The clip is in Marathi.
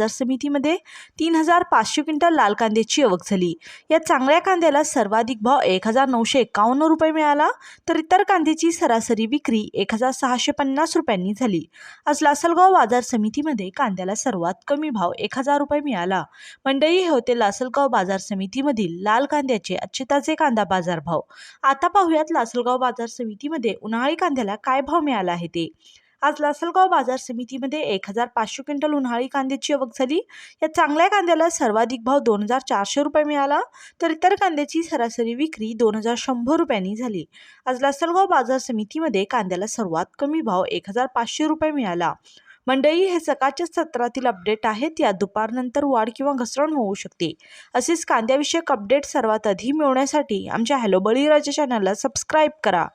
बाजार समितीमध्ये तीन हजार पाचशे क्विंटल लाल कांद्याची आवक झाली. या चांगल्या कांद्याला सर्वाधिक भाव एक हजार नऊशे एकावन्न रुपये मिळाला तर इतर कांद्याची सरासरी विक्री एक हजार सहाशे पन्नास रुपयांनी झाली. आज लासलगाव बाजार समितीमध्ये कांद्याला सर्वात कमी भाव एक हजार रुपये मिळाला. मंडई हे होते लासलगाव बाजार समितीमधील लाल कांद्याचे आजचे ताजे कांदा बाजार भाव आता पाहूयात लासलगाव बाजार समितीमध्ये उन्हाळी कांद्याला काय भाव मिळाला आहे ते. आज लासलगाव बाजार समितीमध्ये एक हजार पाचशे क्विंटल उन्हाळी कांद्याची आवक झाली. या चांगल्या कांद्याला सर्वाधिक भाव दोन हजार चारशे रुपये मिळाला तर इतर कांद्याची सरासरी विक्री दोन हजार शंभर रुपयांनी झाली. आज लासलगाव बाजार समितीमध्ये कांद्याला सर्वात कमी भाव एक हजार पाचशे रुपये मिळाला. मंडई हे सकाळच्या सत्रातील अपडेट आहेत या दुपारनंतर वाढ किंवा घसरण होऊ शकते. असेच कांद्याविषयक अपडेट सर्वात आधी मिळवण्यासाठी आमच्या हॅलो बळीराजा चॅनलला सबस्क्राईब करा.